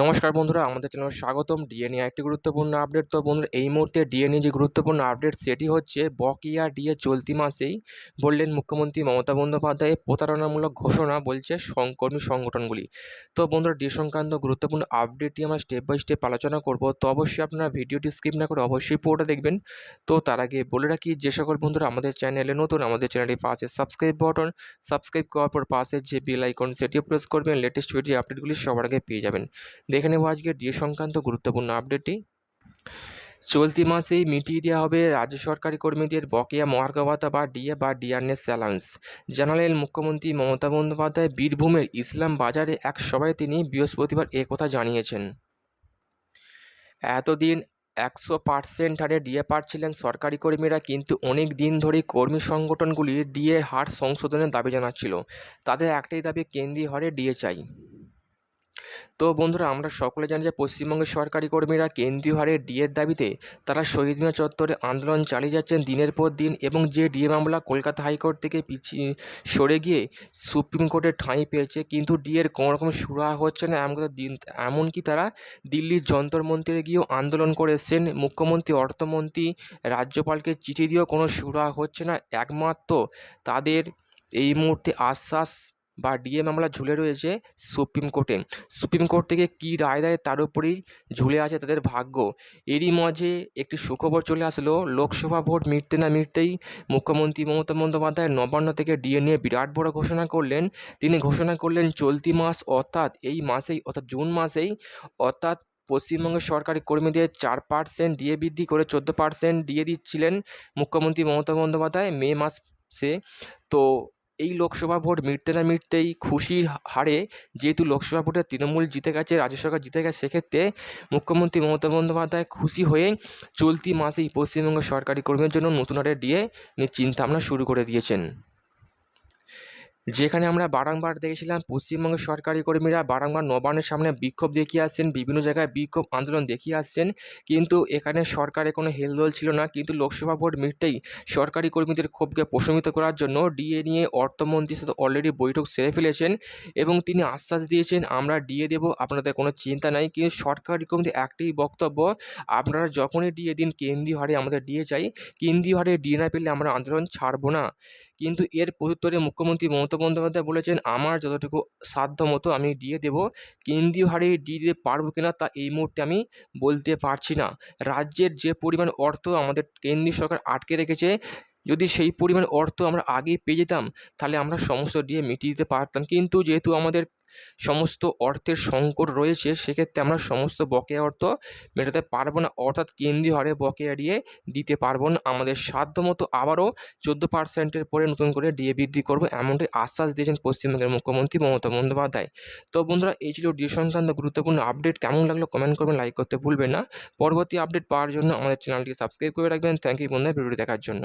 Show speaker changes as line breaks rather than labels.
নমস্কার বন্ধুরা, আমাদের চ্যানেলে স্বাগতম। ডিএনএ একটি গুরুত্বপূর্ণ আপডেট তো বন্ধুরা, এই মুহূর্তে ডিএনএ যে গুরুত্বপূর্ণ আপডেট সেটি হচ্ছে বকেয়া ডিএ চলতি মাসেই বললেন মুখ্যমন্ত্রী মমতা বন্দ্যোপাধ্যায় প্রতারণামূলক ঘোষণা বলছে সংকর্মী সংগঠনগুলি। তো বন্ধুরা ডি সংক্রান্ত গুরুত্বপূর্ণ আপডেটটি আমরা স্টেপ বাই স্টেপ আলোচনা করব। তো অবশ্যই আপনারা ভিডিওটি স্কিপ না করে অবশ্যই পুরোটা দেখবেন। তো তার আগে বলে রাখি, যে সকল বন্ধুরা আমাদের চ্যানেলে নতুন, আমাদের চ্যানেলটি পাশে সাবস্ক্রাইব বাটন সাবস্ক্রাইব করার পর পাশে যে বেল আইকন সেটিও প্রেস করবেন। লেটেস্ট ভিডিও আপডেটগুলি সবার আগে পেয়ে যাবেন। দেখে নেব আজকে ডিএ সংক্রান্ত গুরুত্বপূর্ণ আপডেটটি চলতি মাসেই মিটিয়ে দেওয়া হবে রাজ্য সরকারি কর্মীদের বকেয়া মহার্ঘ ভাতা বা ডিএ বা ডিআরএস স্যালান্স জানালেন মুখ্যমন্ত্রী মমতা বন্দ্যোপাধ্যায়। বীরভূমের ইসলাম বাজারে এক সভায় তিনি বৃহস্পতিবার কথা জানিয়েছেন। এতদিন একশো পার্সেন্ট হারে ডিএ পাচ্ছিলেন সরকারি কর্মীরা, কিন্তু অনেক দিন ধরেই কর্মী সংগঠনগুলি ডিএ হার সংশোধনের দাবি জানাচ্ছিল। তাদের একটাই দাবি, কেন্দ্রীয় হারে ডিএ চাই। তো বন্ধুরা, আমরা সকলে জানি যে পশ্চিমবঙ্গের সরকারি কর্মীরা কেন্দ্রীয় হারে ডিএর দাবিতে তারা শহীদ মিনার চত্বরে আন্দোলন চালিয়ে যাচ্ছেন দিনের পর দিন এবং যে ডিএ মামলা কলকাতা হাইকোর্ট থেকে পিছিয়ে সরে গিয়ে সুপ্রিম কোর্টে ঠাঁই পেয়েছে, কিন্তু ডিএর কোনো রকম হচ্ছে না। এমন দিন, এমনকি তারা দিল্লির মন্ত্রে গিয়েও আন্দোলন করে এসছেন। মুখ্যমন্ত্রী, অর্থমন্ত্রী, রাজ্যপালকে চিঠি দিয়েও কোনো সুরা হচ্ছে না। একমাত্র তাদের এই মুহূর্তে আশ্বাস বা ডিএ মামলা ঝুলে রয়েছে সুপ্রিম কোর্টে সুপ্রিম কোর্ট থেকে কী রায় দেয় তার উপরেই ঝুলে আছে তাদের ভাগ্য। এরই মাঝে একটি সুখবর চলে আসলো, লোকসভা ভোট মিটতে না মিটতেই মুখ্যমন্ত্রী মমতা বন্দ্যোপাধ্যায় নবান্ন থেকে ডিএ নিয়ে বিরাট বড় ঘোষণা করলেন। তিনি ঘোষণা করলেন, চলতি মাস অর্থাৎ এই মাসেই অর্থাৎ জুন মাসেই অর্থাৎ পশ্চিমবঙ্গের সরকারি কর্মীদের চার পার্সেন্ট ডিএ বৃদ্ধি করে চোদ্দ পার্সেন্ট ডিএ দিচ্ছিলেন মুখ্যমন্ত্রী মমতা বন্দ্যোপাধ্যায় মে মাসে। তো এই লোকসভা ভোট মিটতে না মিটতেই খুশির হারে যেহেতু লোকসভা ভোটে তৃণমূল জিতে গেছে, রাজ্য সরকার জিতে গেছে, সেক্ষেত্রে মুখ্যমন্ত্রী মমতা বন্দ্যোপাধ্যায় খুশি হয়ে চলতি মাসেই পশ্চিমবঙ্গ সরকারি কর্মীর জন্য নতুন হারে দিয়ে নিয়ে চিন্তাভাবনা শুরু করে দিয়েছেন। যেখানে আমরা বারংবার দেখেছিলাম পশ্চিমবঙ্গের সরকারি কর্মীরা বারংবার নবান্নের সামনে বিক্ষোভ দেখিয়ে আসছেন, বিভিন্ন জায়গায় বিক্ষোভ আন্দোলন দেখিয়ে আসছেন। কিন্তু এখানে সরকারের কোনো হেলদোল ছিল না। কিন্তু লোকসভা ভোট মিটতেই সরকারি কর্মীদের ক্ষোভকে প্রশমিত করার জন্য ডিএ নিয়ে অর্থমন্ত্রীর সাথে অলরেডি বৈঠক সেরে ফেলেছেন এবং তিনি আশ্বাস দিয়েছেন, আমরা ডিএ দেবো, আপনাদের কোনো চিন্তা নাই। কিন্তু সরকারি কর্মীদের একটি বক্তব্য, আপনারা যখনই ডিএ দিন, কেন্দ্রীয় হারে আমাদের ডিএ চাই। কেন্দ্রীয় হারে ডিএ না পেলে আমরা আন্দোলন ছাড়বো না। কিন্তু এর প্রত্যুত্তরে মুখ্যমন্ত্রী মমতা বন্দ্যোপাধ্যায় বলেছেন, আমার যতটুকু সাধ্য মতো আমি দিয়ে দেবো। কেন্দ্রীয় হারে দিয়ে দিতে পারব কিনা তা এই মুহূর্তে আমি বলতে পারছি না। রাজ্যের যে পরিমাণ অর্থ আমাদের কেন্দ্রীয় সরকার আটকে রেখেছে, যদি সেই পরিমাণ অর্থ আমরা আগেই পেয়ে যেতাম, তাহলে আমরা সমস্ত দিয়ে মিটিয়ে দিতে পারতাম। কিন্তু যেহেতু আমাদের সমস্ত অর্থের সংকট রয়েছে, সেক্ষেত্রে আমরা সমস্ত বকেয়া অর্থ মেটাতে পারব না। অর্থাৎ কেন্দ্রীয় হারে বকেয়া দিয়ে দিতে পারব না। আমাদের সাধ্য মতো আবারও চোদ্দ পার্সেন্টের পরে নতুন করে ডিএ বৃদ্ধি করব এমনটাই আশ্বাস দিয়েছেন পশ্চিমবঙ্গের মুখ্যমন্ত্রী মমতা বন্দ্যোপাধ্যায়। তো বন্ধুরা, এই ছিল ডিএ সংক্রান্ত গুরুত্বপূর্ণ আপডেট। কেমন লাগল কমেন্ট করবেন, লাইক করতে ভুলবেন না। পরবর্তী আপডেট পাওয়ার জন্য আমাদের চ্যানেলটি সাবস্ক্রাইব করে রাখবেন। থ্যাংক ইউ বন্ধুরা, ভিডিওটি দেখার জন্য।